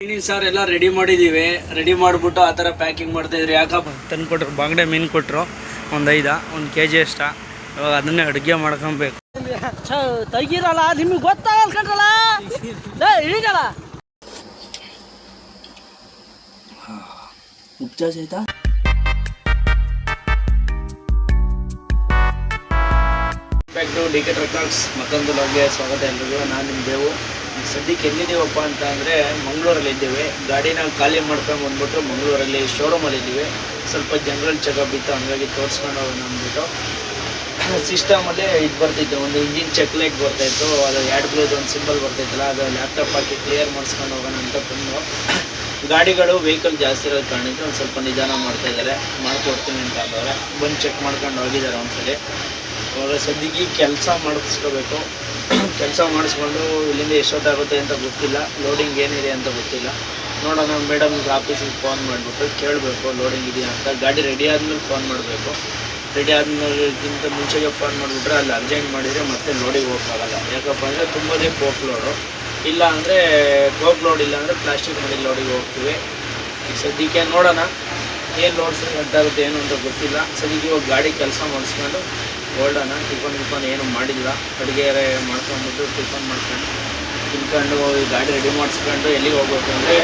ಮೀನಿನ ಸಾರು ಎಲ್ಲ ರೆಡಿ ಮಾಡಿದ್ದೀವಿ ರೆಡಿ ಮಾಡಿಬಿಟ್ಟು ಆ ಥರ ಪ್ಯಾಕಿಂಗ್ ಮಾಡ್ತಾ ಇದ್ರಿ. ಯಾಕಪ್ಪ? ತಂದು ಕೊಟ್ಟರು ಬಾಂಗ್ಡೆ ಮೀನು ಕೊಟ್ಟರು ಒಂದು ಐದ ಒಂದು ಕೆ ಜಿ ಅಷ್ಟ. ಇವಾಗ ಅದನ್ನೇ ಅಡುಗೆ ಮಾಡ್ಕೊಬೇಕು. ತೆಗೀರಲ್ಲ ನಿಮಗೆ ಗೊತ್ತಾಗಲ್ಲ ಈಗಲ್ಲ. ಉಪ್ಪು ಜಾಸ್ತಿ ಆಯ್ತಾ back to D K truck talks ಮತ್ತೊಂದು ಲಗ್ಗೆ ಸ್ವಾಗತ ಎಲ್ರಿಗೂ. ನಾನು ನಿಮ್ಮ ದೇವು. ಸದ್ಯಕ್ಕೆ ಎಲ್ಲಿದ್ದೀವಪ್ಪ ಅಂತ ಅಂದರೆ ಮಂಗಳೂರಲ್ಲಿ ಇದ್ದೀವಿ. ಗಾಡಿನ ಖಾಲಿ ಮಾಡ್ಕೊಂಡು ಬಂದ್ಬಿಟ್ಟು ಮಂಗಳೂರಲ್ಲಿ ಶೋರೂಮಲ್ಲಿ ಇದ್ದೀವಿ. ಸ್ವಲ್ಪ ಜನರಲ್ ಚೆಕಪ್ ಇತ್ತು, ಹಂಗಾಗಿ ತೋರಿಸ್ಕೊಂಡು ಹೋಗೋಣ ಅಂದ್ಬಿಟ್ಟು. ಸಿಸ್ಟಮಲ್ಲೇ ಇದು ಬರ್ತಿತ್ತು, ಒಂದು ಇಂಜಿನ್ ಚೆಕ್ ಲೈಟ್ ಬರ್ತಾಯಿತ್ತು ಅದು ಎರಡು ಬ್ಲೂದು ಒಂದು ಸಿಂಬಲ್ ಬರ್ತಾಯಿತ್ತಲ್ಲ ಅದು ಲ್ಯಾಪ್ಟಾಪ್ ಹಾಕಿ ಕ್ಲಿಯರ್ ಮಾಡಿಸ್ಕೊಂಡು ಹೋಗೋಣ ಅಂತ ಬಂದು. ಗಾಡಿಗಳು ವೆಹಿಕಲ್ ಜಾಸ್ತಿ ಇರೋದು ಕಾರಣಕ್ಕೆ ಒಂದು ಸ್ವಲ್ಪ ನಿಧಾನ ಮಾಡ್ತಾ ಇದ್ದಾರೆ. ಮಾಡ್ಕೊಡ್ತೀನಿ ಅಂತ ಅಂದವ್ರೆ. ಬಂದು ಚೆಕ್ ಮಾಡ್ಕೊಂಡು ಹೋಗಿದ್ದಾರೆ ಒಂದ್ಸಲಿ. ಅವರ ಸದ್ಯಕ್ಕೆ ಕೆಲಸ ಮಾಡಿಸ್ಕೋಬೇಕು. ಕೆಲಸ ಮಾಡಿಸ್ಕೊಂಡು ಇಲ್ಲಿಂದ ಎಷ್ಟೊತ್ತಾಗುತ್ತೆ ಅಂತ ಗೊತ್ತಿಲ್ಲ. ಲೋಡಿಂಗ್ ಏನಿದೆ ಅಂತ ಗೊತ್ತಿಲ್ಲ. ನೋಡೋಣ ಮೇಡಮ್ ಆಫೀಸಿಗೆ ಫೋನ್ ಮಾಡಿಬಿಟ್ಟು ಕೇಳಬೇಕು ಲೋಡಿಂಗ್ ಇದೆಯಾ ಅಂತ. ಗಾಡಿ ರೆಡಿ ಆದಮೇಲೆ ಫೋನ್ ಮಾಡಬೇಕು. ರೆಡಿ ಆದಮೇಲೆಗಿಂತ ಮುಂಚೆಗೆ ಫೋನ್ ಮಾಡಿಬಿಟ್ರೆ ಅಲ್ಲಿ ಅರ್ಜೆಂಟ್ ಮಾಡಿದರೆ ಮತ್ತೆ ಲೋಡಿಗೆ ಹೋಗೋಕ್ಕಾಗಲ್ಲ ಯಾಕಪ್ಪ ಅಂದರೆ ತುಂಬದೇ ಕೋಕ್ ಲೋಡು ಇಲ್ಲ ಅಂದರೆ ಕೋಕ್ ಲೋಡ್ ಇಲ್ಲ ಅಂದರೆ ಪ್ಲಾಸ್ಟಿಕ್ ಮಾಡಿ ಲೋಡಿಗೆ ಹೋಗ್ತೀವಿ. ಸದ್ಯಕ್ಕೆ ನೋಡೋಣ. ಏನು ಲೋಡ್ಸ್ ಅಂತಾಗುತ್ತೆ ಏನು ಅಂತ ಗೊತ್ತಿಲ್ಲ. ಸದ್ಯಕ್ಕೆ ಇವಾಗ ಗಾಡಿ ಕೆಲಸ ಮಾಡಿಸ್ಕೊಂಡು ಹೊರಡೋಣ ಟಿಫನ್ ಟಿಫನ್ ಏನು ಮಾಡಿಲ್ಲ. ಅಡುಗೆ ಮಾಡ್ಕೊಂಡ್ಬಿಟ್ಟು ಟಿಫನ್ ಮಾಡ್ಕೊಂಡು ತಿನ್ಕೊಂಡು ಗಾಡಿ ರೆಡಿ ಮಾಡಿಸ್ಕೊಂಡು ಎಲ್ಲಿಗೆ ಹೋಗ್ಬೇಕು ಅಂದರೆ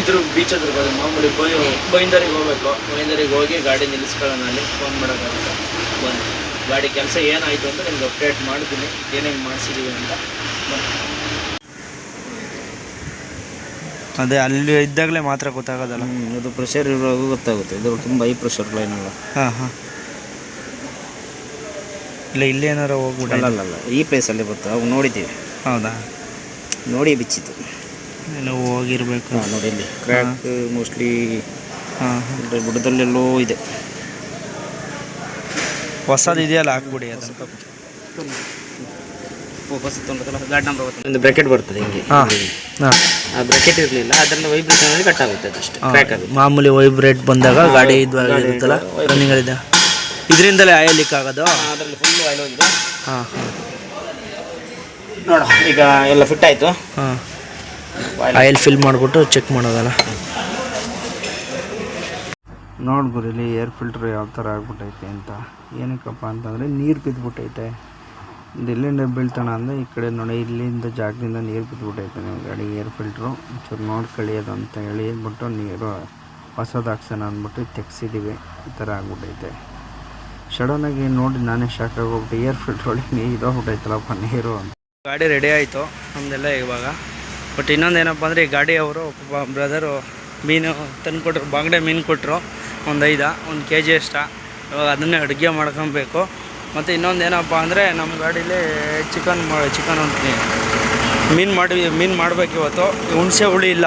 ಇದ್ರ ಬೀಚ್ ಹತ್ರ ಬರೋದು ಮಾಮೂಲಿ ಬೈ ಬೈಂದರಿಗೆ ಹೋಗ್ಬೇಕು. ಬೈಂದರಿಗೆ ಹೋಗಿ ಗಾಡಿ ನಿಲ್ಲಿಸ್ಕೊಳ್ಳೋಣ ಅಲ್ಲಿ ಫೋನ್ ಮಾಡೋಕ್ಕಾಗುತ್ತೆ? ಬನ್ನಿ. ಗಾಡಿ ಕೆಲಸ ಏನಾಯಿತು ಅಂತ ನಿಮ್ಗೆ ಅಪ್ಡೇಟ್ ಮಾಡ್ತೀನಿ ಏನೇನು ಮಾಡಿಸಿದ್ದೀವಿ ಅಂತ ಅದೇ ಅಲ್ಲಿ ಇದ್ದಾಗಲೇ ಮಾತ್ರ ಗೊತ್ತಾಗೋದಲ್ಲ? ಅದು ಪ್ರೆಷರ್ ಇರುವಾಗ ಗೊತ್ತಾಗುತ್ತೆ. ಇದು ತುಂಬ ಹೈ ಪ್ರೆಷರ್ ಲೈನ್ ಅಲ್ಲ. ಹಾಂ ಹಾಂ. ಇಲ್ಲ ಇಲ್ಲೇ ಏನಾರ ಹೋಗ್ಬಿಡಲ್ಲ ಅಲ್ಲ ಈ ಪ್ಲೇಸಲ್ಲಿ ಬರ್ತದೆ ಅವು ನೋಡಿದ್ದೀವಿ. ಹೌದಾ? ನೋಡಿ ಬಿಚ್ಚಿತ್ತು. ಎಲ್ಲ ಹೋಗಿರ್ಬೇಕು. ಹಾಂ ನೋಡಿ ಇಲ್ಲಿ. ಕ್ರ್ಯಾಕ್ ಮೋಸ್ಟ್ಲಿ ಹಾಂ ಹಾಂ. ಬುಡದಲ್ಲೆಲ್ಲೋ ಇದೆ. ಹೊಸದು ಇದೆಯಲ್ಲ ಹಾಕ್ಬಿಡಿ ಅದು ಗಾಡಿ ನಂಬರ್ ಒಂದು ಬ್ರಾಕೆಟ್ ಬರ್ತದೆ ಹಿಂಗೆ. ಹಾಂ ಹಾಂ. ಆ ಬ್ರಾಕೆಟ್ ಇರಲಿಲ್ಲ ಅದನ್ನು ವೈಬ್ರೇಷನ್ ಅಲ್ಲಿ ಕಟ್ ಆಗುತ್ತೆ ಅದಷ್ಟೇ ಕ್ರ್ಯಾಕ್ ಆಗುತ್ತೆ. ಮಾಮೂಲಿ ವೈಬ್ರೇಟ್ ಬಂದಾಗ ಗಾಡಿ ಇದು ಇರುತ್ತಲ್ಲ ರನ್ನಿಂಗ್ ಇದೆ. ಇದರಿಂದಲೇ ಆಯಿಲ್ ಲೀಕ್ ಆಗೋದು ಅದರಲ್ಲಿ ಫುಲ್ ಆಯಿಲ್ ಹೋಗಿದೆ ಹಾಂ ನೋಡ ಈಗ ಎಲ್ಲ ಫಿಟ್ ಆಯಿತು. ಹಾಂ. ಆಯಿಲ್ ಫಿಲ್ ಮಾಡಿಬಿಟ್ಟು ಚೆಕ್ ಮಾಡೋದಲ್ಲ. ನೋಡ್ಬೋದು ಇಲ್ಲಿ ಏರ್ ಫಿಲ್ಟ್ರ್ ಯಾವ ಥರ ಆಗ್ಬಿಟ್ಟೈತೆ ಅಂತ. ಏನಕ್ಕಪ್ಪ ಅಂತಂದರೆ ನೀರು ಬಿದ್ದುಬಿಟ್ಟೈತೆ ಇಲ್ಲಿಂದ ಎಲ್ಲಿಂದ ಬೀಳ್ತಾನ ಅಂದರೆ ಈ ಕಡೆ ನೋಡಿ ಇಲ್ಲಿಂದ ಜಾಗದಿಂದ ನೀರು ಬಿದ್ದುಬಿಟ್ಟೈತೆ ನಿಮ್ಮ ಗಾಡಿ ಏರ್ ಫಿಲ್ಟ್ರು ಚೂರು ನೋಡ್ಕೊಳ್ಳಿ ಅದು ಅಂತ ಹೇಳಿ ಅಂದ್ಬಿಟ್ಟು ನೀರು ಹೊಸದು ಹಾಕ್ಸೋಣ ಅಂದ್ಬಿಟ್ಟು ತೆಗ್ಸಿದ್ದೀವಿ ಈ ಥರ ಆಗ್ಬಿಟ್ಟೈತೆ. ಸಡನ್ನಾಗಿ ನೋಡಿ ನಾನೇ ಶಾಕ್ ಆಗೋಗ್ಬಿಟ್ಟು. ಏರ್ ಫಿಲ್ಟರ್ ಒಳಗೆ ನೀರು ಇರೋಗ್ಬಿಟ್ಟೈತಲ್ಲಪ್ಪ ನೀರು ಅಂತ. ಗಾಡಿ ರೆಡಿ ಆಯಿತು ನಮ್ಮದೆಲ್ಲ ಇವಾಗ. ಬಟ್ ಇನ್ನೊಂದು ಏನಪ್ಪ ಅಂದರೆ, ಈ ಗಾಡಿ ಅವರು ಬ್ರದರು ಮೀನು ತಂದು ಕೊಟ್ಟರು ಬಾಂಗ್ಡೆ ಮೀನು ಕೊಟ್ಟರು ಒಂದು ಐದ, ಒಂದು ಕೆ ಜಿ ಅಷ್ಟ. ಇವಾಗ ಅದನ್ನೇ ಅಡುಗೆ ಮಾಡ್ಕೊಬೇಕು. ಮತ್ತು ಇನ್ನೊಂದು ಏನಪ್ಪ ಅಂದರೆ ನಮ್ಮ ಗಾಡೀಲಿ ಚಿಕನ್ ಮಾ ಚಿಕನ್ ಅಂತ ಮೀನು ಮಾಡಿ, ಮೀನು ಮಾಡಬೇಕು ಇವತ್ತು. ಹುಣಸೆ ಹುಳಿ ಇಲ್ಲ.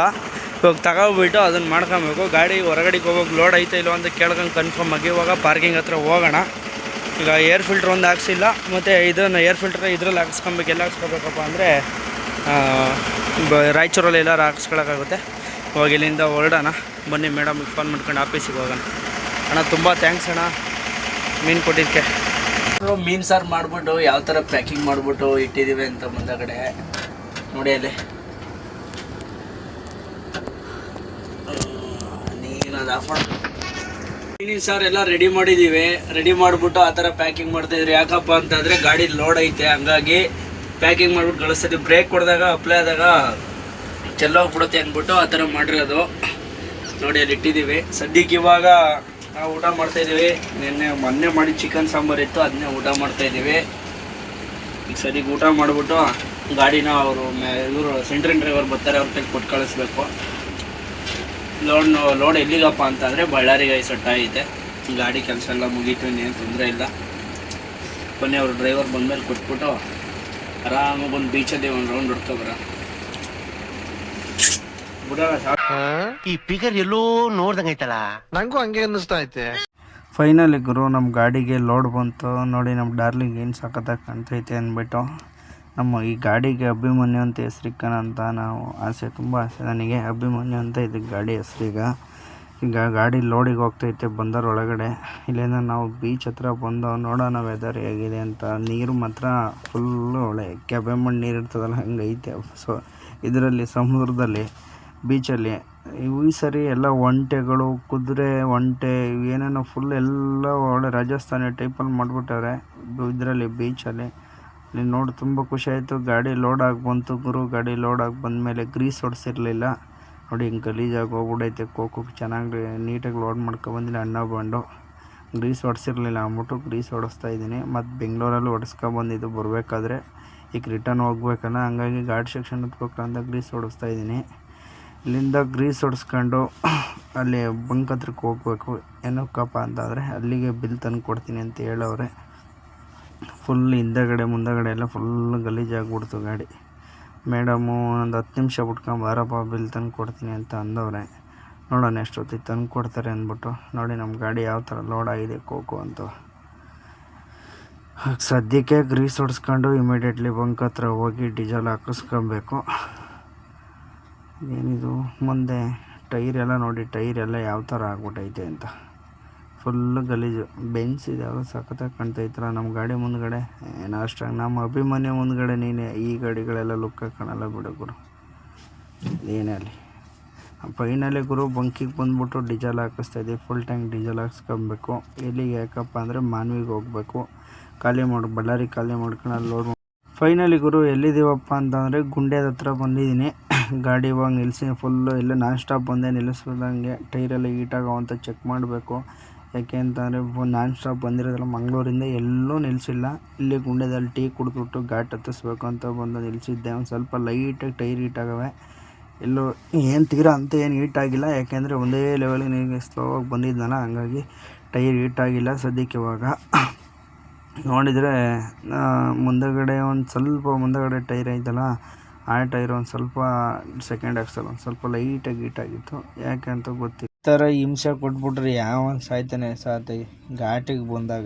ಇವಾಗ ತಗೋಬಿಟ್ಟು ಅದನ್ನು ಮಾಡ್ಕೊಬೇಕು. ಗಾಡಿ ಹೊರಗಡೆಗೆ ಹೋಗೋಕೆ ಲೋಡ್ ಐತೆ ಇಲ್ಲೋ ಅಂತ ಕೇಳ್ಕೊಂಡು ಕನ್ಫರ್ಮ್ ಆಗಿ ಇವಾಗ ಪಾರ್ಕಿಂಗ್ ಹತ್ರ ಹೋಗೋಣ. ಈಗ ಏರ್ ಫಿಲ್ಟ್ರ್ ಒಂದು ಹಾಕ್ಸಿಲ್ಲ, ಮತ್ತು ಇದನ್ನು ಏರ್ ಫಿಲ್ಟ್ರ್ ಇದ್ರಲ್ಲಿ ಹಾಕ್ಸ್ಕೊಬೇಕು. ಎಲ್ಲ ಹಾಕ್ಸ್ಕೊಬೇಕಪ್ಪ ಅಂದರೆ ಬ, ರಾಯಚೂರಲ್ಲಿ ಎಲ್ಲರೂ ಹಾಕ್ಸ್ಕೊಳಕ್ಕಾಗುತ್ತೆ. ಇವಾಗ ಇಲ್ಲಿಂದ ಹೊರಡೋಣ. ಬನ್ನಿ ಮೇಡಮ್ಗೆ ಫೋನ್ ಮಾಡ್ಕೊಂಡು ಆಫೀಸಿಗೆ ಹೋಗೋಣ. ಅಣ್ಣ, ತುಂಬ ಥ್ಯಾಂಕ್ಸ್ ಅಣ್ಣ. ಮೀನು ಕೊಟ್ಟಿದ್ದಕ್ಕೆ. ಮೀನು ಸಾರು ಮಾಡಿಬಿಟ್ಟು ಯಾವ ಥರ ಪ್ಯಾಕಿಂಗ್ ಮಾಡಿಬಿಟ್ಟು ಇಟ್ಟಿದ್ದೀವಿ ಅಂತ ಮುಂದಗಡೆ ನೋಡಿ ಅಲ್ಲಿ ನೀನು ಅದು ಮೀನಿನ ಎಲ್ಲ ರೆಡಿ ಮಾಡಿದ್ದೀವಿ ರೆಡಿ ಮಾಡಿಬಿಟ್ಟು ಆ ಥರ ಪ್ಯಾಕಿಂಗ್ ಮಾಡ್ತಾ ಇದ್ರಿ. ಯಾಕಪ್ಪ ಅಂತಂದರೆ ಗಾಡಿ ಲೋಡ್ ಐತೆ. ಹಂಗಾಗಿ ಪ್ಯಾಕಿಂಗ್ ಮಾಡಿಬಿಟ್ಟು ಕಳಿಸ್ತೀವಿ ಬ್ರೇಕ್ ಹೊಡೆದಾಗ ಅಪ್ಲೈ ಆದಾಗ ಚೆಲ್ಲೋಗ್ಬಿಡುತ್ತೆ ಅಂದ್ಬಿಟ್ಟು ಆ ಥರ ಮಾಡಿರೋದು ನೋಡಿ, ಅಲ್ಲಿ ಇಟ್ಟಿದ್ದೀವಿ. ಸದ್ಯಕ್ಕೆ ಇವಾಗ ನಾವು ಊಟ ಮಾಡ್ತಾ ಇದ್ದೀವಿ. ನಿನ್ನೆ, ಮೊನ್ನೆ ಮಾಡಿ ಚಿಕನ್ ಸಾಂಬಾರು ಇತ್ತು. ಅದನ್ನೇ ಊಟ ಮಾಡ್ತಾ ಇದ್ದೀವಿ. ಈಗ ಸದ್ಯಕ್ಕೆ ಊಟ ಮಾಡಿಬಿಟ್ಟು ಗಾಡಿನ ಅವರು ಇವರು ಸೆಂಟ್ರಿನ್ ಡ್ರೈವರ್ ಬರ್ತಾರೆ, ಅವ್ರ ಕೈಲಿ ಕೊಟ್ಟು ಕಳಿಸ್ಬೇಕು. ಲೋಡ್ ಲೋಡ್ ಎಲ್ಲಿಗಪ್ಪ ಅಂತಂದರೆ ಬಳ್ಳಾರಿಗೆ ಸೆಟ್ ಐತೆ. ಗಾಡಿ ಕೆಲಸ ಎಲ್ಲ ಮುಗೀತು ಇನ್ನೇನು ತೊಂದರೆ ಇಲ್ಲ. ಕೊನೆ ಅವ್ರ ಡ್ರೈವರ್ ಬಂದಮೇಲೆ ಕೊಟ್ಬಿಟ್ಟು ಆರಾಮಾಗಿ ಒಂದು ಬೀಚಲ್ಲಿ ಒಂದು ರೌಂಡ್ ಹೊಡ್ಕೊಬರ ಈ ಪಿಗರ್ ಎಲ್ಲೋ ನೋಡ್ದಂಗೈತಲ್ಲ ನಂಗೂ ಹಂಗೆ ಅನ್ನಿಸ್ತಾ ಐತೆ. ಫೈನಲಿ ಗುರು ನಮ್ಮ ಗಾಡಿಗೆ ಲೋಡ್ ಬಂತು. ನೋಡಿ ನಮ್ಮ ಡಾರ್ಲಿಂಗ್ ಏನು ಸಕ್ಕತ್ತಾಗಿ ಕಾಣ್ತೈತೆ ಅಂದ್ಬಿಟ್ಟು. ನಮ್ಮ ಈ ಗಾಡಿಗೆ ಅಭಿಮನ್ಯು ಅಂತ ಹೆಸರಿಕ್ಕಣ ಅಂತ ನಾವು ಆಸೆ, ತುಂಬ ಆಸೆ. ನನಗೆ ಅಭಿಮನ್ಯು ಅಂತ ಇದಕ್ಕೆ ಗಾಡಿ ಹೆಸರು ಈಗ ಗಾಡಿ ಲೋಡಿಗೆ ಹೋಗ್ತೈತೆ ಬಂದರ ಒಳಗಡೆ. ಇಲ್ಲಿಂದ ನಾವು ಬೀಚ್ ಹತ್ರ ಬಂದು ನೋಡೋಣ ವೆದರ್ ಹೇಗಿದೆ ಅಂತ. ನೀರು ಮಾತ್ರ ಫುಲ್ಲು ಒಳ್ಳೆ ಕೆಬ್ಬೆ ಮಣ್ಣು ನೀರು ಇರ್ತದಲ್ಲ ಹಂಗೈತೆ ಸೊ ಇದರಲ್ಲಿ ಸಮುದ್ರದಲ್ಲಿ, ಬೀಚಲ್ಲಿ ಈ ಸರಿ ಎಲ್ಲ ಒಂಟೆಗಳು, ಕುದುರೆ, ಒಂಟೆ ಏನೇನೋ ಫುಲ್ ಎಲ್ಲ ಒಳ್ಳೆ ರಾಜಸ್ಥಾನಿ ಟೈಪಲ್ಲಿ ಮಾಡಿಬಿಟ್ಟವ್ರೆ. ಇದರಲ್ಲಿ ಬೀಚಲ್ಲಿ ನೋಡಿ, ತುಂಬ ಖುಷಿ ಆಯಿತು. ಗಾಡಿ ಲೋಡ್ ಆಗಿ ಬಂತು ಗುರು. ಗಾಡಿ ಲೋಡ್ ಆಗಿ ಬಂದಮೇಲೆ ಗ್ರೀಸ್ ಹೊಡೆಸಿರಲಿಲ್ಲ ನೋಡಿ, ಹಿಂಗೆ ಗಲೀಜಾಗಿ ಹೋಗ್ಬಿಡೈತೆ. ಕೋಕು ಚೆನ್ನಾಗಿ ನೀಟಾಗಿ ಲೋಡ್ ಮಾಡ್ಕೊಬಂದಿಲ್ಲ ಅಣ್ಣ ಬಂಡು ಗ್ರೀಸ್ ಹೊಡೆಸಿರಲಿಲ್ಲ ಅಂದ್ಬಿಟ್ಟು ಗ್ರೀಸ್ ಹೊಡೆಸ್ತಾ ಇದ್ದೀನಿ. ಮತ್ತು ಬೆಂಗಳೂರಲ್ಲಿ ಹೊಡೆಸ್ಕೊಬಂದಿದ್ದು ಬರಬೇಕಾದ್ರೆ. ಈಗ ರಿಟರ್ನ್ ಹೋಗ್ಬೇಕಲ್ಲ, ಹಂಗಾಗಿ ಗಾಡಿ ಸೆಕ್ಷನ್ ಹತ್ಬೇಕಂತ ಗ್ರೀಸ್ ಹೊಡೆಸ್ತಾ ಇದ್ದೀನಿ. ಇಲ್ಲಿಂದ ಗ್ರೀಸ್ ಹೊಡೆಸ್ಕೊಂಡು ಅಲ್ಲಿ ಬಂಕ್ ಹತ್ರಕ್ಕೆ ಹೋಗ್ಬೇಕು. ಏನಕ್ಕಪ್ಪ ಅಂತಂದರೆ ಅಲ್ಲಿಗೆ ಬಿಲ್ ತಂದು ಕೊಡ್ತೀನಿ ಅಂತ ಹೇಳವ್ರೆ. ಫುಲ್ ಹಿಂದೆಗಡೆ, ಮುಂದೆಗಡೆ ಎಲ್ಲ ಫುಲ್ ಗಲೀಜಾಗ್ಬಿಡ್ತು ಗಾಡಿ. ಮೇಡಮು ಒಂದು ಹತ್ತು ನಿಮಿಷ ಬಿಟ್ಕೊಂಡು ಬಾರಪ್ಪ, ಬಿಲ್ ತಂದು ಕೊಡ್ತೀನಿ ಅಂತ ಅಂದವ್ರೆ. ನೋಡೋಣ ಎಷ್ಟೊತ್ತಿಗೆ ತಂದು ಕೊಡ್ತಾರೆ ಅಂದ್ಬಿಟ್ಟು, ನೋಡಿ ನಮ್ಮ ಗಾಡಿ ಯಾವ ಥರ ಲೋಡ್ ಆಗಿದೆ, ಕೋಕು ಅಂತ. ಸದ್ಯಕ್ಕೆ ಗ್ರೀಸ್ ಹೊಡ್ಸ್ಕೊಂಡು ಇಮಿಡಿಯೇಟ್ಲಿ ಬಂಕ್ ಹತ್ರ ಹೋಗಿ ಡೀಸೆಲ್ ಹಾಕಿಸ್ಕೊಬೇಕು. ಏನಿದು, ಮುಂದೆ ಟೈರ್ ಎಲ್ಲ ನೋಡಿ ಟೈರ್ ಎಲ್ಲ ಯಾವ ಥರ ಆಗ್ಬಿಟ್ಟೈತೆ ಅಂತ. ಫುಲ್ಲು ಗಲೀಜು. ಬೆಂಚ್ ಇದೆ ಯಾವುದೋ ಸಖತ್ತಾಗಿ ಕಾಣ್ತೈತಲ್ಲ ನಮ್ಮ ಗಾಡಿ ಮುಂದ್ಗಡೆ, ಏನೋ ಅಷ್ಟಾಗಿ. ನಮ್ಮ ಅಭಿಮಾನಿ ಮುಂದ್ಗಡೆ ನೀನೆ, ಈ ಗಾಡಿಗಳೆಲ್ಲ ಲುಕ್ಕ ಕಾಣಲ್ಲ ಬಿಡು ಗುರು. ಏನೇ ಅಲ್ಲಿ ಫೈನಲಿ ಗುರು ಬಂಕಿಗೆ ಬಂದ್ಬಿಟ್ಟು ಡೀಸೆಲ್ ಹಾಕಿಸ್ತಾ ಇದ್ದೀವಿ ಫುಲ್ ಟ್ಯಾಂಕ್ ಡೀಸೆಲ್ ಹಾಕ್ಸ್ಕೊಬೇಕು. ಎಲ್ಲಿಗೆ ಯಾಕಪ್ಪ ಅಂದರೆ ಮಾನ್ವಿಗೆ ಹೋಗ್ಬೇಕು. ಖಾಲಿ ಮಾಡಿ, ಬಳ್ಳಾರಿ ಖಾಲಿ ಮಾಡ್ಕೊಂಡು ಲೋಡ್ ಫೈನಲಿ ಗುರು ಎಲ್ಲಿದ್ದೀವಪ್ಪ ಅಂತಂದರೆ ಗುಂಡೆದ ಹತ್ರ ಬಂದಿದ್ದೀನಿ. ಗಾಡಿ ಇವಾಗ ನಿಲ್ಲಿಸಿ ಫುಲ್ಲು ಇಲ್ಲ ನಾನ್ ಸ್ಟಾಪ್ ಬಂದೆ ನಿಲ್ಲಿಸ್ದಂಗೆ ಟೈರೆಲ್ಲ ಅಂತ ಚೆಕ್ ಮಾಡಬೇಕು. ಯಾಕೆ ಅಂತಂದರೆ ನಾನ್ ಸ್ಟಾಪ್ ಬಂದಿರೋದಲ್ಲ ಮಂಗಳೂರಿಂದ ಎಲ್ಲೂ ನಿಲ್ಲಿಸಿಲ್ಲ ಇಲ್ಲಿ ಗುಂಡೆದಲ್ಲಿ ಟೀ ಕುಡಿದ್ಬಿಟ್ಟು ಘಾಟ್ ಹತ್ತಿಸ್ಬೇಕು ಅಂತ ಬಂದು ನಿಲ್ಲಿಸಿದ್ದೆ ಒಂದು ಸ್ವಲ್ಪ ಲೈಟಾಗಿ ಟೈರ್ ಹೀಟ್ ಆಗವೆ. ಎಲ್ಲೂ ಏನು ತೀರಾ ಅಂತ ಏನು ಹೀಟಾಗಿಲ್ಲ ಯಾಕೆಂದರೆ ಒಂದೇ ಲೆವೆಲಿಗೆ ಸ್ಲೋ ಸ್ಲೋವಾಗಿ ಬಂದಿದ್ದೆನಲ್ಲ ಹಂಗಾಗಿ ಟೈರ್ ಹೀಟಾಗಿಲ್ಲ ಸದ್ಯಕ್ಕೆ ಇವಾಗ. ನೋಡಿದರೆ ಮುಂದಗಡೆ ಒಂದು ಸ್ವಲ್ಪ ಮುಂದಗಡೆ ಟೈರ್ ಐತಲ್ಲ, ಆ ಟೈರ್ ಒಂದು ಸ್ವಲ್ಪ ಸೆಕೆಂಡ್ ಆಕ್ಸಲ್ ಒಂದು ಸ್ವಲ್ಪ ಲೈಟಾಗಿ ಹೀಟಾಗಿತ್ತು ಯಾಕೆ ಅಂತ ಗೊತ್ತಿಲ್ಲ. ಥರ ಹಿಂಸೆ ಕೊಟ್ಬಿಟ್ರೆ ಯಾವ ಸಾಯ್ತಾನೆ ಸಾತಿ ಘಾಟಿಗೆ ಬಂದಾಗ.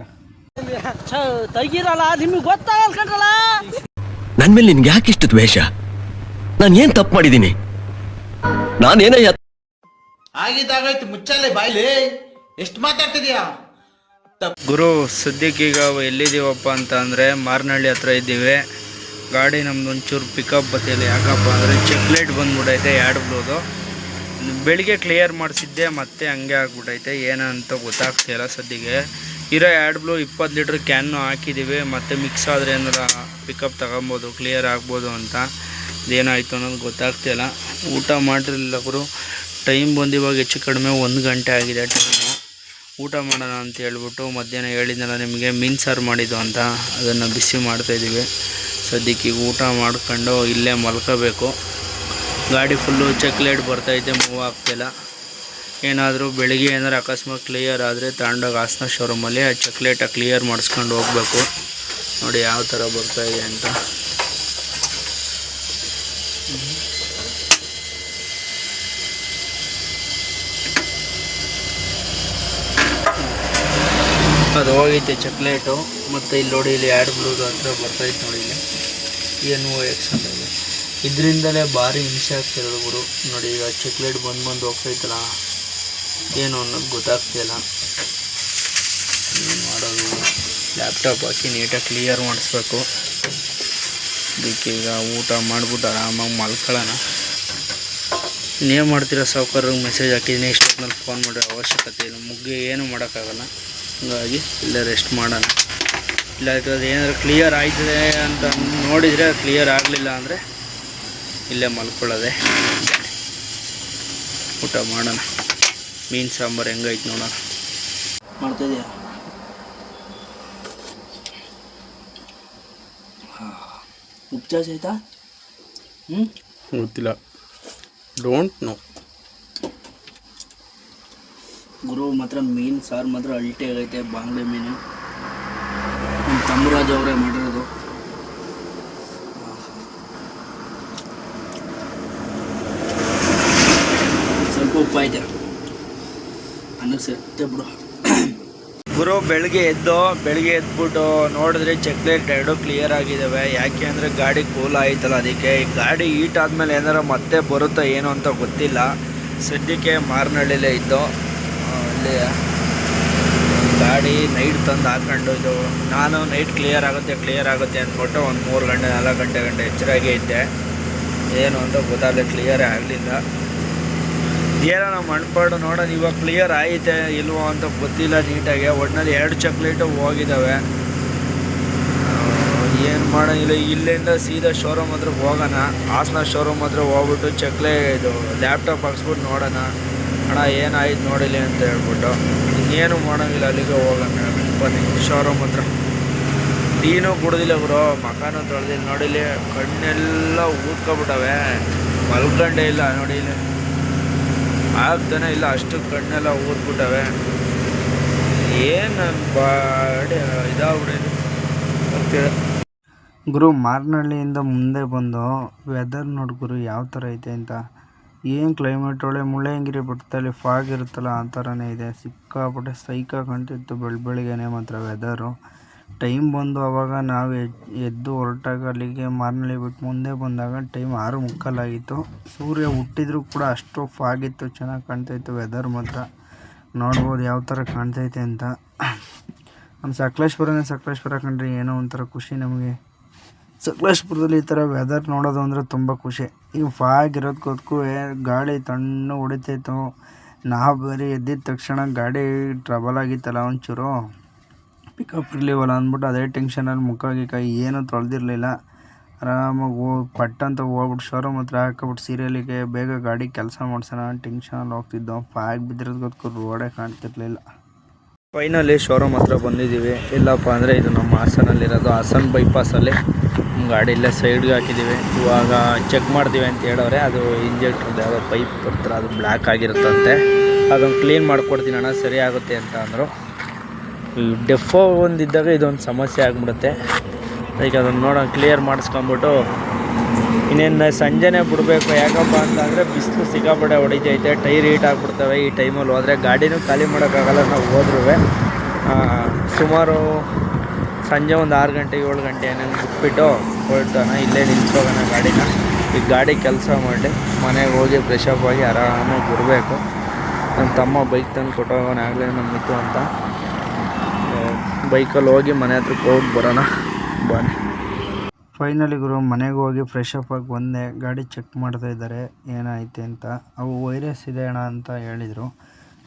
ನನ್ ಮೇಲೆ ನಿನ್ಗೆ ಯಾಕೆ ಇಷ್ಟು ದ್ವೇಷ? ನಾನು ಏನ್ ತಪ್ಪು ಮಾಡಿದ್ದೀನಿ? ನಾನೇನ ಆಗಿದ್ದಾಗಾಯ್ತು ಮುಚ್ಚಾಲೆ ಬಾಯ್ಲಿ. ಎಷ್ಟು ಮಾತಾಡ್ತಿದ್ಯಾ? ಗುರು ಸದ್ಯಕ್ಕೀಗ ಎಲ್ಲಿದ್ದೀವಪ್ಪ ಅಂತ ಅಂದರೆ ಮಾರ್ನಹಳ್ಳಿ ಹತ್ರ ಇದ್ದೀವಿ. ಗಾಡಿ ನಮ್ದು ಒಂಚೂರು ಪಿಕಪ್ ಬತ್ತಿಲ್ಲ ಯಾಕಪ್ಪ ಅಂದರೆ ಚೆಕ್ ಲೈಟ್ ಬಂದ್ಬಿಟ್ಟೈತೆ ಎರಡು ಬ್ಲೂದು ಬೆಳಿಗ್ಗೆ ಕ್ಲಿಯರ್ ಮಾಡಿಸಿದ್ದೆ, ಮತ್ತೆ ಹಂಗೆ ಆಗ್ಬಿಟ್ಟೈತೆ ಏನಂತ ಗೊತ್ತಾಗ್ತಿಲ್ಲ ಸದ್ಯಗೆ ಇರೋ ಎರಡು ಬ್ಲೂ ಇಪ್ಪತ್ತು ಲೀಟ್ರ್ ಕ್ಯಾನ್ನು ಹಾಕಿದ್ದೀವಿ ಮತ್ತು ಮಿಕ್ಸ್ ಆದರೆ ಏನಾರ ಪಿಕಪ್ ತಗೊಬೋದು ಕ್ಲಿಯರ್ ಆಗ್ಬೋದು ಅಂತ. ಇದೇನಾಯಿತು ಅನ್ನೋದು ಗೊತ್ತಾಗ್ತಿಲ್ಲ. ಊಟ ಮಾಡಿರಲಿಲ್ಲ ಗುರು. ಟೈಮ್ ಬಂದಿವಾಗ ಹೆಚ್ಚು ಕಡಿಮೆ ಒಂದು ಗಂಟೆ ಆಗಿದೆ ಟೈಮು ಊಟ ಮಾಡೋಣ ಅಂತ ಹೇಳ್ಬಿಟ್ಟು ಮಧ್ಯಾಹ್ನ ಹೇಳಿದ್ನಲ್ಲ ನಿಮಗೆ, ಮೀನು ಸಾರು ಮಾಡಿದ್ದು ಅಂತ. ಅದನ್ನು ಬಿಸಿ ಮಾಡ್ತಾಯಿದ್ದೀವಿ ಸದ್ಯಕ್ಕೆ ಊಟ ಮಾಡ್ಕೊಂಡು ಇಲ್ಲೇ ಮಲ್ಕೋಬೇಕು. ಗಾಡಿ ಫುಲ್ಲು ಚೆಕ್ಲೇಟ್ ಬರ್ತೈತೆ ಮೂವ್ ಆಗ್ತಿಲ್ಲ. ಏನಾದರೂ ಬೆಳಿಗ್ಗೆ ಏನಾದ್ರು ಅಕಸ್ಮಾತ್ ಕ್ಲಿಯರ್ ಆದರೆ ತಗೊಂಡೋಗಿ ಹಾಸನ ಶೋರೂಮಲ್ಲಿ ಆ ಚೆಕ್ಲೇಟ ಕ್ಲಿಯರ್ ಮಾಡಿಸ್ಕೊಂಡು ಹೋಗ್ಬೇಕು. ನೋಡಿ ಯಾವ ಥರ ಬರ್ತಾಯಿದೆ ಅಂತ. ಅದು ಹೋಗೈತೆ ಚಕ್ಲೇಟು ಮತ್ತು ಇಲ್ಲಿ ನೋಡಿ ಇಲ್ಲಿ ಎರಡು ಬ್ಲೂದು ಹತ್ರ ಬರ್ತೈತೆ ನೋಡಿ ಇಲ್ಲಿ. ಏನು ಎಕ್ಸ್ ಅಂತ. ಇದೆ ಇದರಿಂದಲೇ ಭಾರಿ ಹಿಂಸೆ ಆಗ್ತಿರೋದು ಗುರು. ನೋಡಿ, ಈಗ ಚಾಕ್ಲೇಟ್ ಬಂದು ಬಂದು ಹೋಗ್ತೈತಲ್ಲ ಏನು ಅನ್ನೋದು ಗೊತ್ತಾಗ್ತಿಲ್ಲ ಏನು ಮಾಡೋದು? ಲ್ಯಾಪ್ಟಾಪ್ ಹಾಕಿ ನೀಟಾಗಿ ಕ್ಲಿಯರ್ ಮಾಡಿಸ್ಬೇಕು. ಅದಕ್ಕೆ ಈಗ ಊಟ ಮಾಡ್ಬಿಟ್ಟು ಆರಾಮಾಗಿ ಮಲ್ಕೊಳ್ಳೋಣ. ನೀವು ಮಾಡ್ತೀರಾ ಸಾವುಕಾರ್ರಿಗೆ ಮೆಸೇಜ್ ಹಾಕಿದ್ದೀನಿ ಇಷ್ಟೊತ್ತಿನಲ್ಲಿ ಫೋನ್ ಮಾಡೋ ಅವಶ್ಯಕತೆ ಇಲ್ಲ. ಮುಗ್ಗೆ ಏನು ಮಾಡೋಕ್ಕಾಗಲ್ಲ. ಹಂಗಾಗಿ ಇಲ್ಲೇ ರೆಸ್ಟ್ ಮಾಡೋಣ. ಇಲ್ಲ ಅದು ಏನಾದ್ರು ಕ್ಲಿಯರ್ ಆಯ್ತದೆ ಅಂತ ನೋಡಿದರೆ ಕ್ಲಿಯರ್ ಆಗಲಿಲ್ಲ ಅಂದರೆ ಇಲ್ಲೇ ಮಲ್ಕೊಳ್ಳೋದೆ. ಊಟ ಮಾಡೋಣ. ಮೀನು ಸಾಂಬಾರು ಹೆಂಗೈತೆ ನೋಡೋಣ. ಮಾಡ್ತಿದ್ಯಾ? ಉಪ್ಪು ಜಾಸ್ತಿ ಆಯ್ತಾ? ಹ್ಞೂ ಗೊತ್ತಿಲ್ಲ. ಡೋಂಟ್ ನೋ ಗುರು ಮಾತ್ರ ಮೀನು ಸಾರು ಮಾತ್ರ ಅಲ್ಟಿ ಆಗೈತೆ ಬಾಂಗ್ಲೆ ಮೀನು. ನಮ್ಮ ತಮ್ಮರಾಜ್ ಅವರೇ ಮಾಡಿರೋದು ಸೆತ್ತೆ ಬಿಡು. ಗುರು, ಬೆಳಗ್ಗೆ ಎದ್ದು, ಬೆಳಗ್ಗೆ ಎದ್ಬಿಟ್ಟು ನೋಡಿದ್ರೆ ಚೆಕ್ಲೇಟ್ ಎರಡು ಕ್ಲಿಯರ್ ಆಗಿದ್ದಾವೆ ಯಾಕೆ ಅಂದರೆ ಗಾಡಿ ಕೂಲ್ ಆಯ್ತಲ್ಲ ಅದಕ್ಕೆ. ಗಾಡಿ ಹೀಟ್ ಆದಮೇಲೆ ಏನಾರ ಮತ್ತೆ ಬರುತ್ತಾ ಏನು ಅಂತ ಗೊತ್ತಿಲ್ಲ. ಸದ್ಯಕ್ಕೆ ಮಾರನಹಳ್ಳಿಲೇ ಇದ್ದು ಇಲ್ಲಿ ಗಾಡಿ ನೈಟ್ ತಂದು ಹಾಕೊಂಡು ಇದು, ನಾನು ನೈಟ್ ಕ್ಲಿಯರ್ ಆಗುತ್ತೆ ಕ್ಲಿಯರ್ ಆಗುತ್ತೆ ಅಂದ್ಬಿಟ್ಟು ಒಂದು ಮೂರು ಗಂಟೆ, ನಾಲ್ಕು ಗಂಟೆ ಗಂಟೆ ಎಚ್ಚರಾಗಿ ಇದ್ದೆ. ಏನು ಅಂತ ಗೊತ್ತಾಗಲಿ ಕ್ಲಿಯರೇ ಆಗಲಿಲ್ಲ. ಏನೋ ನಮ್ಮ ಮಣ್ಪಾಡು ನೋಡೋಣ, ಇವಾಗ ಕ್ಲಿಯರ್ ಆಯಿತೆ ಇಲ್ವೋ ಅಂತ ಗೊತ್ತಿಲ್ಲ ನೀಟಾಗಿ. ಒಟ್ಟಿನಲ್ಲಿ ಎರಡು ಚಾಕ್ಲೇಟು ಹೋಗಿದ್ದಾವೆ ಏನು ಮಾಡೋಂಗಿಲ್ಲ ಇಲ್ಲಿಂದ ಸೀದಾ ಶೋರೂಮ್ ಹತ್ರ ಹೋಗೋಣ. ಹಾಸನ ಶೋರೂಮ್ ಹತ್ರ ಹೋಗ್ಬಿಟ್ಟು ಚಕ್ಲೆ ಇದು ಲ್ಯಾಪ್ಟಾಪ್ ಹಾಕ್ಸ್ಬಿಟ್ಟು ನೋಡೋಣ. ಅಣ್ಣ, ಏನಾಯ್ತು ನೋಡಿಲಿ ಅಂತ ಹೇಳ್ಬಿಟ್ಟು. ಇನ್ನೇನು ಮಾಡೋಂಗಿಲ್ಲ ಅಲ್ಲಿಗೆ ಹೋಗೋಣ ಬನ್ನಿ ಶೋರೂಮ್ ಹತ್ರ. ಟೀನೂ ಕುಡ್ದಿಲ್ಲ ಬ್ರೋ ಮಕಾನು ತೊಳೆದಿಲ್ಲ. ನೋಡಿಲಿ, ಕಣ್ಣೆಲ್ಲ ಊದ್ಕೊಬಿಟ್ಟವೆ. ಮಲ್ಕಂಡೇ ಇಲ್ಲ, ನೋಡಿ ಇಲ್ಲಿ. ಆಗ್ತಾನೆ ಇಲ್ಲ, ಅಷ್ಟು ಕಣ್ಣೆಲ್ಲ ಊದ್ಬಿಟ್ಟವೆ. ಏನು ಬಾಡಿ ಇದಾಗ್ಬಿಟ್ಟಿದೆ ಓಕೆ. ಗುರು ಮಾರ್ನಹಳ್ಳಿಯಿಂದ ಮುಂದೆ ಬಂದು ವೆದರ್ ನೋಡಿ ಗುರು, ಯಾವ ಥರ ಐತೆ ಅಂತ. ಏನು ಕ್ಲೈಮೇಟ್ ಒಳ್ಳೆ ಮುಳ್ಳಯ್ಯನಗಿರಿ ಬೆಟ್ಟದಲ್ಲಿ ಫಾಗ್ ಇರುತ್ತಲ್ಲ, ಆ ಥರನೇ ಇದೆ. ಸಿಕ್ಕಾಪಟ್ಟೆ ಸೈಕಾಗಿ ಕಾಣ್ತಿತ್ತು ಬೆಳ ಬೆಳಿಗ್ಗೆನೇ ಮಾತ್ರ ವೆದರು ಟೈಮ್ ಬಂದು ಅವಾಗ ನಾವು ಎದ್- ಎದ್ದು ಹೊರಟಾಗ ಅಲ್ಲಿಗೆ ಮಾರ್ನಳ್ಳಿ ಬಿಟ್ಟು ಮುಂದೆ ಬಂದಾಗ ಟೈಮ್ ಆರು ಮುಕ್ಕಾಲಾಗಿತ್ತು. ಸೂರ್ಯ ಹುಟ್ಟಿದ್ರೂ ಕೂಡ ಅಷ್ಟು ಫಾಗ್ ಚೆನ್ನಾಗಿ ಕಾಣ್ತಾಯಿತ್ತು ವೆದರ್ ಮಾತ್ರ. ನೋಡ್ಬೋದು ಯಾವ ಥರ ಕಾಣ್ತೈತೆ ಅಂತ. ನಮ್ಮ ಸಕಲೇಶ್ಪುರನೇ ಸಕಲೇಶ್ಪುರ ಕಂಡ್ರೆ ಏನೋ ಒಂಥರ ಖುಷಿ ನಮಗೆ. ಸಕಲೇಶ್ಪುರದಲ್ಲಿ ಈ ಥರ ವೆದರ್ ನೋಡೋದು ಅಂದರೆ ತುಂಬ ಖುಷಿ. ಈಗ ಫಾಗ್ ಇರೋದಕ್ಕೂ ಗಾಳಿ ತಣ್ಣು ಹೊಡಿತೈತು. ನಾವು ಬರೀ ಎದ್ದಿದ ತಕ್ಷಣ ಗಾಡಿ ಟ್ರಬಲ್ ಆಗಿತ್ತಲ್ಲ ಒಂಚೂರು. ಪಿಕಪ್ ಇರಲಿವಲ್ಲ ಅಂದ್ಬಿಟ್ಟು ಅದೇ ಟೆನ್ಷನಲ್ಲಿ ಮುಖ ಗಿಖ ಏನೂ ತೊಳೆದಿರಲಿಲ್ಲ. ಆರಾಮಾಗಿ ಹೋಗಿ ಪಟ್ ಅಂತ ಹೋಗ್ಬಿಟ್ಟು ಶೋರೂಮ್ ಹತ್ರ ಹಾಕ್ಬಿಟ್ಟು ಸೀರಿಯಲಿಗೆ ಬೇಗ ಗಾಡಿ ಕೆಲಸ ಮಾಡ್ಸೋಣ ಟೆನ್ಷನಲ್ಲಿ ಹೋಗ್ತಿದ್ದೋ ಬಿದ್ದಿರೋದು ಗೊತ್ತು ರೋಡೇ ಕಾಣ್ತಿರ್ಲಿಲ್ಲ. ಫೈನಲಿ ಶೋರೂಮ್ ಹತ್ರ ಬಂದಿದ್ದೀವಿ. ಇಲ್ಲಪ್ಪ ಅಂದರೆ ಇದು ನಮ್ಮ ಹಾಸನಲ್ಲಿರೋದು ಹಾಸನ್ ಬೈಪಾಸಲ್ಲಿ ಗಾಡಿ ಇಲ್ಲೇ ಸೈಡ್ಗೆ ಹಾಕಿದ್ದೀವಿ. ಇವಾಗ ಚೆಕ್ ಮಾಡ್ತೀವಿ ಅಂತ ಹೇಳೋರೆ ಅದು ಇಂಜೆಕ್ಟ್ರದ್ದು ಯಾವುದೋ ಪೈಪ್ ಬರ್ತಾರೆ ಅದು ಬ್ಲ್ಯಾಕ್ ಆಗಿರುತ್ತಂತೆ. ಅದನ್ನು ಕ್ಲೀನ್ ಮಾಡಿಕೊಡ್ತೀನಿ ಅಣ್ಣ. ಸರಿ ಆಗುತ್ತೆ ಅಂತ ಅಂದರು. ಡೆಫೋ ಒಂದಿದ್ದಾಗ ಇದೊಂದು ಸಮಸ್ಯೆ ಆಗಿಬಿಡುತ್ತೆ. ಲೈಕ್ ಅದನ್ನು ನೋಡೋಣ ಕ್ಲಿಯರ್ ಮಾಡಿಸ್ಕೊಂಬಿಟ್ಟು ಇನ್ನೇನು ಸಂಜೆನೆ ಬಿಡಬೇಕು, ಯಾಕಪ್ಪ ಅಂತಂದರೆ ಬಿಸಿಲು ಸಿಕ್ಕಾಪಟ್ಟೆ ಹೊಡಿತೈತೆ, ಟೈರ್ ಹೀಟ್ ಆಗಿಬಿಡ್ತವೆ ಈ ಟೈಮಲ್ಲಿ ಹೋದರೆ. ಗಾಡಿನೂ ಖಾಲಿ ಮಾಡೋಕ್ಕಾಗಲ್ಲ ನಾವು ಹೋದ್ರೂ ಸುಮಾರು ಸಂಜೆ ಒಂದು ಆರು ಗಂಟೆ, ಏಳು ಗಂಟೆ ಏನೇನು ಬಿಟ್ಬಿಟ್ಟು ಹೊರಟೋಣ, ಇಲ್ಲೇ ನಿಲ್ಸೋಗೋಣ ಗಾಡಿನ. ಈಗ ಗಾಡಿ ಕೆಲಸ ಮಾಡಿ ಮನೆಗೆ ಹೋಗಿ ಫ್ರೆಶ್ ಆಗಿ ಆರಾಮಾಗಿ ಬರಬೇಕು. ನಮ್ಮ ತಮ್ಮ ಬೈಕ್ ತಂದು ಕೊಟ್ಟೋಗೋಣ ಆಗಲೇ ನಮ್ಮ ಇತ್ತು ಅಂತ. ಬೈಕಲ್ಲಿ ಹೋಗಿ ಮನೆ ಹತ್ರಕ್ಕೆ ಹೋಗಿ ಬರೋಣ. ಬನ್ನಿ. ಫೈನಲಿ ಗುರು, ಮನೆಗೆ ಹೋಗಿ ಫ್ರೆಶ್ ಅಪ್ ಆಗಿ ಬಂದೆ. ಗಾಡಿ ಚೆಕ್ ಮಾಡ್ತಾ ಇದ್ದಾರೆ. ಏನೈತೆ ಅಂತ. ಅವು ವೈರಸ್ ಇದೆ ಅಣ್ಣ ಅಂತ ಹೇಳಿದರು.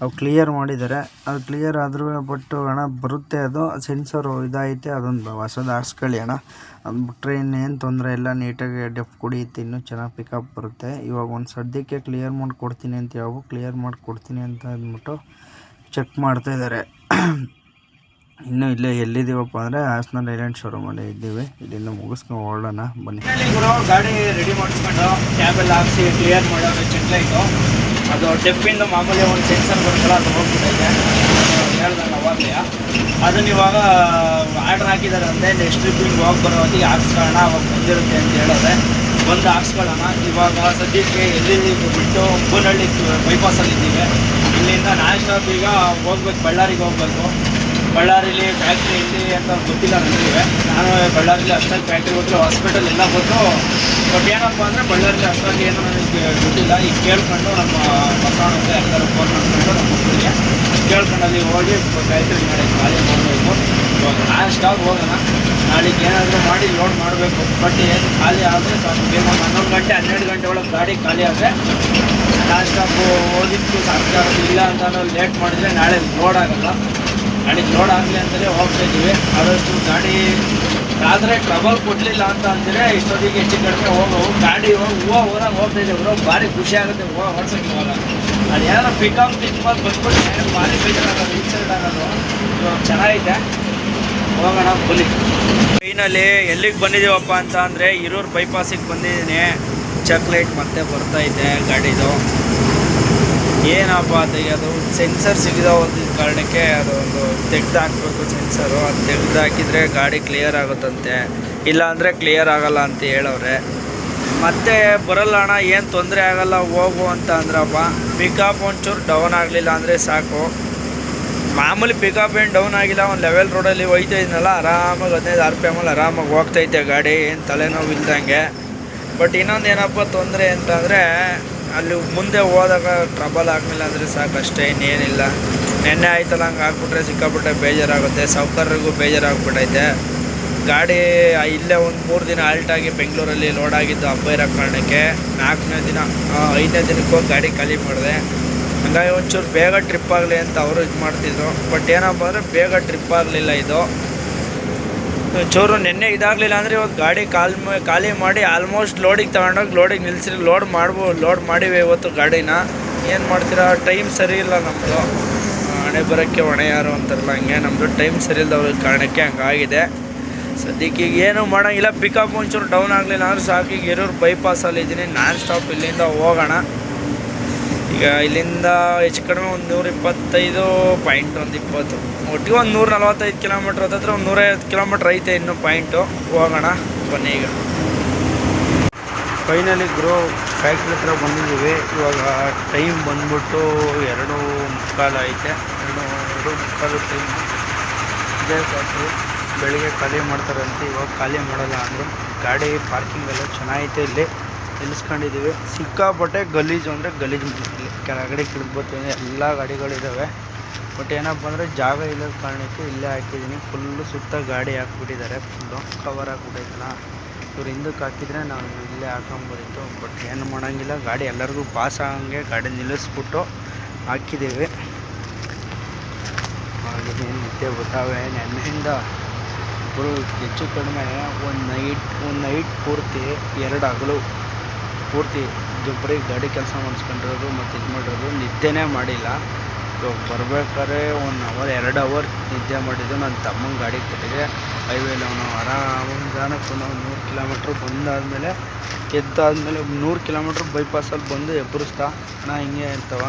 ಅವು ಕ್ಲಿಯರ್ ಮಾಡಿದ್ದಾರೆ. ಅದು ಕ್ಲಿಯರ್ ಆದರೂ ಬಟ್ ಅಣ್ಣ, ಬರುತ್ತೆ ಅದು. ಸೆನ್ಸರು ಇದೈತೆ ಅದೊಂದು ಹೊಸದು ಹಾಕ್ಸ್ಕೊಳ್ಳಿ ಅಣ್ಣ. ಅದು ಬಿಟ್ಟರೆ ಇನ್ನೇನು ತೊಂದರೆ ಇಲ್ಲ. ನೀಟಾಗಿ ಡೆಫ್ ಕುಡಿಯುತ್ತೆ. ಇನ್ನೂ ಚೆನ್ನಾಗಿ ಪಿಕಪ್ ಬರುತ್ತೆ. ಇವಾಗ ಒಂದು ಸದ್ಯಕ್ಕೆ ಕ್ಲಿಯರ್ ಮಾಡಿಕೊಡ್ತೀನಿ ಅಂತ ಹೇಳ್ಬಿಟ್ಟು ಕ್ಲಿಯರ್ ಮಾಡಿ ಕೊಡ್ತೀನಿ ಅಂತ ಅಂದ್ಬಿಟ್ಟು ಚೆಕ್ ಮಾಡ್ತಾ ಇದ್ದಾರೆ. ಇನ್ನು ಇಲ್ಲೇ ಎಲ್ಲಿದ್ದೀವಪ್ಪ ಅಂದರೆ ಹಾಸನಲ್ಲಿ ಐಲ್ಯಾಂಡ್ ಶೋರೂಮಲ್ಲಿ ಇದ್ದೀವಿ. ಇಲ್ಲಿಂದ ಮುಗಿಸ್ಕೊಂಡು ಹೊರಡೋಣ ಬನ್ನಿ. ಗುರು, ಗಾಡಿ ರೆಡಿ ಮಾಡಿಸ್ಕೊಂಡು ಟ್ಯಾಬ್ ಎಲ್ಲ ಹಾಕ್ಸಿ ಕ್ಲಿಯರ್ ಮಾಡೋದು ಚೆಕ್ ಲೈಟು ಅದು ಟೆಪ್ಪಿಂದ ಮಾಮೂಲಿ ಒಂದು ಸೆನ್ಸರ್ ಬರುತ್ತಲ್ಲ, ಅದು ಹೋಗ್ಬಿಟ್ಟೈತೆ ಹೇಳ್ದಂಗೆ ಅವಾಗಲೇ. ಅದನ್ನ ಇವಾಗ ಆರ್ಡ್ರ್ ಹಾಕಿದ್ದಾರೆ ಅಂದರೆ ನೆಕ್ಸ್ಟ್ ಟ್ರಿಪ್ಪಿಂಗ್ ಹೋಗಿ ಬರೋ ಹೊತ್ತಿಗೆ ಹಾಕ್ಸ್ಕೊಳ್ಳೋಣ, ಅವಾಗ ಬಂದಿರುತ್ತೆ ಅಂತ ಹೇಳಿದ್ರೆ ಬಂದು ಹಾಕ್ಸ್ಕೊಳ್ಳೋಣ. ಇವಾಗ ಸದ್ಯಕ್ಕೆ ಎಲ್ಲಿ ಬಿಟ್ಟು ಬೋನಹಳ್ಳಿ ಬೈಪಾಸಲ್ಲಿ ಇದ್ದೀವಿ ಇಲ್ಲಿಂದ ನಾನ್ ಸ್ಟಾಪ್ ಈಗ ಹೋಗ್ಬೇಕು, ಬಳ್ಳಾರಿಗೆ ಹೋಗ್ಬೇಕು. ಬಳ್ಳಾರಿಲಿ ಫ್ಯಾಕ್ಟ್ರಿ ಇಲ್ಲಿ ಅಂತ ಗೊತ್ತಿಲ್ಲ ನನಗೆ. ನಾನು ಬಳ್ಳಾರಿಲಿ ಅಷ್ಟಾಗಿ ಫ್ಯಾಕ್ಟ್ರಿ ಹೋದ್ರೆ ಹಾಸ್ಪಿಟಲ್ ಎಲ್ಲ ಬಂದು ಬಟ್ ಏನಪ್ಪ ಅಂದರೆ ಬಳ್ಳಾರಿಲಿ ಅಷ್ಟಾಗಿ ಏನೋ ನನಗೆ ಗೊತ್ತಿಲ್ಲ. ಈಗ ಕೇಳ್ಕೊಂಡು ನಮ್ಮ ಬಸವಣ್ಣ ಎಲ್ಲರೂ ಫೋನ್ ಮಾಡಿಕೊಂಡು ನಮ್ಮ ಮಕ್ಕಳಿಗೆ ಕೇಳ್ಕೊಂಡು ಅಲ್ಲಿ ಹೋಗಿ ಫ್ಯಾಕ್ಟ್ರಿ ಮಾಡಿ ಖಾಲಿ ಮಾಡಬೇಕು ಇವಾಗ ಸ್ಟಾಪ್ ಹೋಗೋಣ. ನಾಳೆಗೆ ಏನಾದರೂ ಮಾಡಿ ಲೋಡ್ ಮಾಡಬೇಕು. ಬಟ್ ಏನು ಖಾಲಿ ಆದರೆ ಸಾಕು. ಬೇಗ ಹನ್ನೊಂದು ಗಂಟೆ, ಹನ್ನೆರಡು ಗಂಟೆ ಒಳಗೆ ಗಾಡಿ ಖಾಲಿ ಆದರೆ ಲಾಸ್ಟ್ ಆಫ್ ಹೋಗಿದ್ದು ಸರ್ಕಾರ ಇಲ್ಲ ಅಂತ ಲೇಟ್ ಮಾಡಿದರೆ ನಾಳೆ ಲೋಡ್ ಆಗಲ್ಲ. ಗಾಡಿಗೆ ಲೋಡ್ ಆಗಲಿ ಅಂತಲೇ ಹೋಗ್ತಾ ಇದ್ದೀವಿ. ಆದಷ್ಟು ಗಾಡಿ ಆದರೆ ಟ್ರಬಲ್ ಕೊಡಲಿಲ್ಲ ಅಂತ ಅಂದರೆ ಇಷ್ಟೊತ್ತಿಗೆ ಹೆಚ್ಚು ಕಡಿಮೆ ಹೋಗೋ. ಗಾಡಿ ಹೋಗಿ ಹೂವು ಊರಾಗ ಹೋಗ್ತಾ ಇದ್ದೀವಿ ಬ್ರೋ. ಭಾರಿ ಖುಷಿ ಆಗುತ್ತೆ ಹೂವು ಹೊಡ್ಸೋಕೆ ಇವಾಗ. ಅದು ಪಿಕಪ್ ಪಿಕ್ ಮಾಡಿ ಬಂದ್ಬಿಟ್ಟು ಭಾರಿ ಬೇಜಾರಾಗೋದು ಇನ್ಸಿಡೆಂಟ್ ಆಗೋದು. ಇವಾಗ ಚೆನ್ನಾಗಿದೆ. ಹೋಗೋಣ ಬುಲಿ ಫೈನಲಿ ಎಲ್ಲಿಗೆ ಬಂದಿದ್ದೀವಪ್ಪ ಅಂತ ಅಂದರೆ ಹಿರೂರು ಬೈಪಾಸಿಗೆ ಬಂದಿದ್ದೀನಿ. ಚಾಕ್ಲೇಟ್ ಮತ್ತೆ ಬರ್ತಾ ಇದೆ ಗಾಡಿದು. ಏನಪ್ಪ ತೆಗೆಯೋದು ಸೆನ್ಸರ್ ಸಿಗದ ಒಂದು ಕಾರಣಕ್ಕೆ ಅದು ಒಂದು ತೆಗ್ದು ಹಾಕಬೇಕು ಸೆನ್ಸರು ಅದು ತೆಗ್ದು ಹಾಕಿದರೆ ಗಾಡಿ ಕ್ಲಿಯರ್ ಆಗುತ್ತಂತೆ. ಇಲ್ಲ ಅಂದರೆ ಕ್ಲಿಯರ್ ಆಗಲ್ಲ ಅಂತ ಹೇಳವ್ರೆ. ಮತ್ತೆ ಬರಲ್ಲ ಅಣ್ಣ, ಏನು ತೊಂದರೆ ಆಗಲ್ಲ, ಹೋಗು ಅಂತ ಅಂದ್ರಪ್ಪ. ಪಿಕಪ್ ಒಂಚೂರು ಡೌನ್ ಆಗಲಿಲ್ಲ ಅಂದರೆ ಸಾಕು. ಮಾಮೂಲಿ ಪಿಕಪ್ ಏನು ಡೌನ್ ಆಗಿಲ್ಲ, ಒಂದು ಲೆವೆಲ್ ರೋಡಲ್ಲಿ ಹೋಯ್ತಾ ಇದ್ನಲ್ಲ, ಆರಾಮಾಗಿ ಹದಿನೈದು, ಆರ್ ಪಿ ಎಮಲ್ಲಿ ಆರಾಮಾಗಿ ಹೋಗ್ತೈತೆ ಗಾಡಿ, ಏನು ತಲೆನೋವು ಇಲ್ದಂಗೆ ಬಟ್ ಇನ್ನೊಂದು ಏನಪ್ಪ ತೊಂದರೆ ಅಂತಂದರೆ ಅಲ್ಲಿ ಮುಂದೆ ಹೋದಾಗ ಟ್ರಬಲ್ ಆಗಲಿಲ್ಲ ಅಂದರೆ ಸಾಕು ಅಷ್ಟೇ ಇನ್ನೇನಿಲ್ಲ. ನೆನ್ನೆ ಆಯ್ತಲ್ಲ, ಹಂಗೆ ಹಾಕ್ಬಿಟ್ರೆ ಸಿಕ್ಕಾಪಟ್ಟೆ ಬೇಜಾರಾಗುತ್ತೆ. ಸಾವುಕಾರರಿಗೂ ಬೇಜಾರಾಗ್ಬಿಟ್ಟೈತೆ ಗಾಡಿ ಇಲ್ಲೇ ಒಂದು ಮೂರು ದಿನ ಆಲ್ಟ್ ಆಗಿ ಬೆಂಗಳೂರಲ್ಲಿ ಲೋಡ್ ಆಗಿದ್ದು ಹಬ್ಬ ಇರೋ ಕಾರಣಕ್ಕೆ ನಾಲ್ಕನೇ ದಿನ ಐದನೇ ದಿನಕ್ಕೆ ಹೋಗಿ ಗಾಡಿ ಖಾಲಿ ಮಾಡಿದೆ. ಹಂಗಾಗಿ ಒಂಚೂರು ಬೇಗ ಟ್ರಿಪ್ ಆಗಲಿ ಅಂತ ಅವರು ಇದು ಮಾಡ್ತಿದ್ರು. ಬಟ್ ಏನಪ್ಪ ಅಂದರೆ ಬೇಗ ಟ್ರಿಪ್ ಆಗಲಿಲ್ಲ ಇದು. ಚೂರು ನಿನ್ನೆ ಇದಾಗಲಿಲ್ಲ ಅಂದರೆ ಇವತ್ತು ಗಾಡಿ ಕಾಲ್ ಖಾಲಿ ಮಾಡಿ ಆಲ್ಮೋಸ್ಟ್ ಲೋಡಿಗೆ ತಗೊಂಡೋಗಿ ಲೋಡಿಗೆ ನಿಲ್ಸಿ ಲೋಡ್ ಮಾಡ್ಬೋ ಲೋಡ್ ಮಾಡಿವೆ ಇವತ್ತು ಗಾಡಿನ. ಏನು ಮಾಡ್ತೀರಾ? ಟೈಮ್ ಸರಿ ಇಲ್ಲ ನಮ್ಮದು ಹಣೆ ಬರೋಕ್ಕೆ ಹೊಣೆ ಯಾರು ಅಂತಾರಲ್ಲ, ಹಂಗೆ ನಮ್ಮದು ಟೈಮ್ ಸರಿ ಇಲ್ಲದವ್ರ ಕಾರಣಕ್ಕೆ ಹಂಗಾಗಿದೆ. ಸದ್ಯಕ್ಕೆ ಈಗ ಏನು ಮಾಡೋಂಗಿಲ್ಲ. ಪಿಕಪ್ ಒಂಚೂರು ಡೌನ್ ಆಗಲಿಲ್ಲ ಅಂದ್ರೆ ಸಾಕು. ಈಗ ಇರೋರು ಬೈಪಾಸಲ್ಲಿ ಇದ್ದೀನಿ. ನಾನ್ ಸ್ಟಾಪ್ ಇಲ್ಲಿಂದ ಹೋಗೋಣ. ಈಗ ಇಲ್ಲಿಂದ ಹೆಚ್ಚು ಕಡಿಮೆ ಒಂದು ನೂರ ಇಪ್ಪತ್ತೈದು ಪಾಯಿಂಟ್ ಒಂದು ಇಪ್ಪತ್ತು. ಒಟ್ಟಿಗೆ ಒಂದು ನೂರ ನಲ್ವತ್ತೈದು ಕಿಲೋಮೀಟ್ರ್ ಹತ್ತತ್ರ ಒಂದು ನೂರೈವತ್ತು ಕಿಲೋಮೀಟ್ರ್ ಐತೆ ಇನ್ನು ಪಾಯಿಂಟು ಹೋಗೋಣ, ಬನ್ನಿ ಈಗ. ಫೈನಲಿ ಗ್ರೋ ಫ್ಯಾಕ್ಟ್ರಿ ಹತ್ರ ಬಂದಿದ್ದೀವಿ. ಇವಾಗ ಟೈಮ್ ಬಂದ್ಬಿಟ್ಟು ಎರಡು ಮುಕ್ಕಾಲು ಐತೆ. ಎರಡು ಎರಡು ಮುಕ್ಕಾಲು ಟೈಮ್ ಇದೇ ಫ್ಯಾಕ್ಟ್ರಿ ಬೆಳಿಗ್ಗೆ ಖಾಲಿ ಮಾಡ್ತಾರಂತೆ ಇವಾಗ ಖಾಲಿ ಮಾಡಲ್ಲ ಅಂದರು. ಗಾಡಿ ಪಾರ್ಕಿಂಗ್ ಎಲ್ಲ ಚೆನ್ನಾಗೈತೆ ಇಲ್ಲಿ. ನಿಲ್ಲಿಸ್ಕೊಂಡಿದ್ದೀವಿ. ಸಿಕ್ಕಾಪಟ್ಟೆ ಗಲೀಜು ಅಂದರೆ ಗಲೀಜು ಇಲ್ಲಿ. ಕೆಳಗಡೆ ಕಿಡ್ಬೋತೀನಿ ಎಲ್ಲ ಗಾಡಿಗಳಿದ್ದಾವೆ ಬಟ್ ಏನಪ್ಪ ಅಂದರೆ ಜಾಗ ಇಲ್ಲದ ಕಾರಣಕ್ಕೆ ಇಲ್ಲೇ ಹಾಕಿದ್ದೀನಿ. ಫುಲ್ಲು ಸುತ್ತ ಗಾಡಿ ಹಾಕ್ಬಿಟ್ಟಿದ್ದಾರೆ. ಫುಲ್ಲು ಕವರ್ ಹಾಕ್ಬಿಟ್ಟೈತಲ್ಲ ಇವ್ರು ಹಿಂದಕ್ಕೆ ಹಾಕಿದರೆ ನಾವು ಇಲ್ಲೇ ಹಾಕೊಂಬೋದಿತ್ತು ಬಟ್ ಏನು ಮಾಡೋಂಗಿಲ್ಲ. ಗಾಡಿ ಎಲ್ಲರಿಗೂ ಪಾಸ್ ಆಗಂಗೆ ಗಾಡಿ ನಿಲ್ಲಿಸ್ಬಿಟ್ಟು ಹಾಕಿದ್ದೀವಿ. ಹಾಗೆ ನಿದ್ದೆ ಬರ್ತಾವೆ ನೆನ್ನೆಯಿಂದ ಫುಲ್ ಹೆಚ್ಚು ಕಡಿಮೆ ಒಂದು ನೈಟ್ ಒಂದು ನೈಟ್ ಪೂರ್ತಿ ಎರಡು ಹಗಲು ಪೂರ್ತಿ ಇದು ಗಾಡಿ ಕೆಲಸ ಮಾಡಿಸ್ಕೊಂಡಿರೋದು ಮತ್ತು ಇದು ಮಾಡಿರೋದು ನಿದ್ದೆನೇ ಮಾಡಿಲ್ಲ. ಇವಾಗ ಬರ್ಬೇಕಾದ್ರೆ ಒನ್ ಅವರ್, ಎರಡು ಅವರ್ ನಿದ್ದೆ ಮಾಡಿದ್ದು ನನ್ನ ತಮ್ಮನ ಗಾಡಿ ಕೊಟ್ಟಿದ್ದೆ ಹೈವೇಲಿ ಅವನು ಆರಾಮಾಗಿ ನಿಧಾನಕ್ಕೆ ಒಂದು ನೂರು ಕಿಲೋಮೀಟ್ರ್ ಬಂದಾದಮೇಲೆ, ಎದ್ದಾದ್ಮೇಲೆ ನೂರು ಕಿಲೋಮೀಟ್ರ್ ಬೈಪಾಸಲ್ಲಿ ಬಂದು ಎಬ್ಬರಿಸ್ತಾ ನಾ ಹಿಂಗೆ ಇರ್ತವ.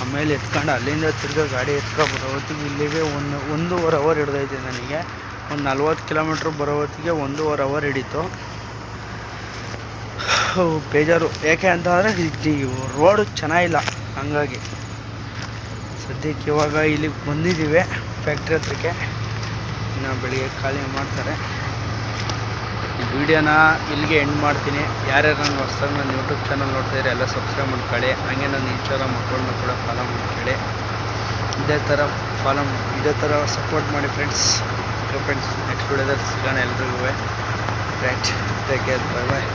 ಆಮೇಲೆ ಎತ್ಕೊಂಡು ಅಲ್ಲಿಂದ ತಿರ್ಗಾ ಗಾಡಿ ಎತ್ಕೊಂಡು ಹೊತ್ತಿಗೆ ಇಲ್ಲಿಗೆ ಒಂದು, ಒಂದೂವರೆ ಅವರ್ ಹಿಡ್ದೈತೆ ನನಗೆ. ಒಂದು ನಲ್ವತ್ತು ಕಿಲೋಮೀಟ್ರ್ ಬರೋ ಹೊತ್ತಿಗೆ ಒಂದೂವರೆ ಅವರ್ ಹಿಡಿತು. ಬೇಜಾರು. ಯಾಕೆ ಅಂತಂದರೆ ರೋಡು ಚೆನ್ನಾಗಿಲ್ಲ, ಹಂಗಾಗಿ. ಸದ್ಯಕ್ಕೆ ಇವಾಗ ಇಲ್ಲಿಗೆ ಬಂದಿದ್ದೀವಿ ಫ್ಯಾಕ್ಟ್ರಿ ಹತ್ರಕ್ಕೆ. ಇನ್ನು ಬೆಳಿಗ್ಗೆ ಖಾಲಿ ಮಾಡ್ತಾರೆ. ಈ ವಿಡಿಯೋನ ಇಲ್ಲಿಗೆ ಎಂಡ್ ಮಾಡ್ತೀನಿ. ಯಾರ್ಯಾರು ನನ್ನ ಹೊಸ್ದಾಗಿ ನನ್ನ ಯೂಟ್ಯೂಬ್ ಚಾನಲ್ ನೋಡ್ತಾ ಇದ್ದಾರೆ ಎಲ್ಲ ಸಬ್ಸ್ಕ್ರೈಬ್ ಮಾಡ್ಕೊಳ್ಳಿ. ಹಾಗೆ ನನ್ನ ಇನ್ಸ್ಟಾಗ್ರಾಮ್ ಅಕೌಂಟ್ನ ಕೂಡ ಫಾಲೋ ಮಾಡ್ಕೊಳ್ಳಿ. ಇದೇ ಥರ ಫಾಲೋ ಇದೇ ಥರ ಸಪೋರ್ಟ್ ಮಾಡಿ ಫ್ರೆಂಡ್ಸ್ ಫ್ರೆಂಡ್ಸ್ ನೆಕ್ಸ್ಟ್ ವಿಡಿಯೋದಲ್ಲಿ ಸಿಗೋಣ ಎಲ್ರಿಗೂ. Right take care bye bye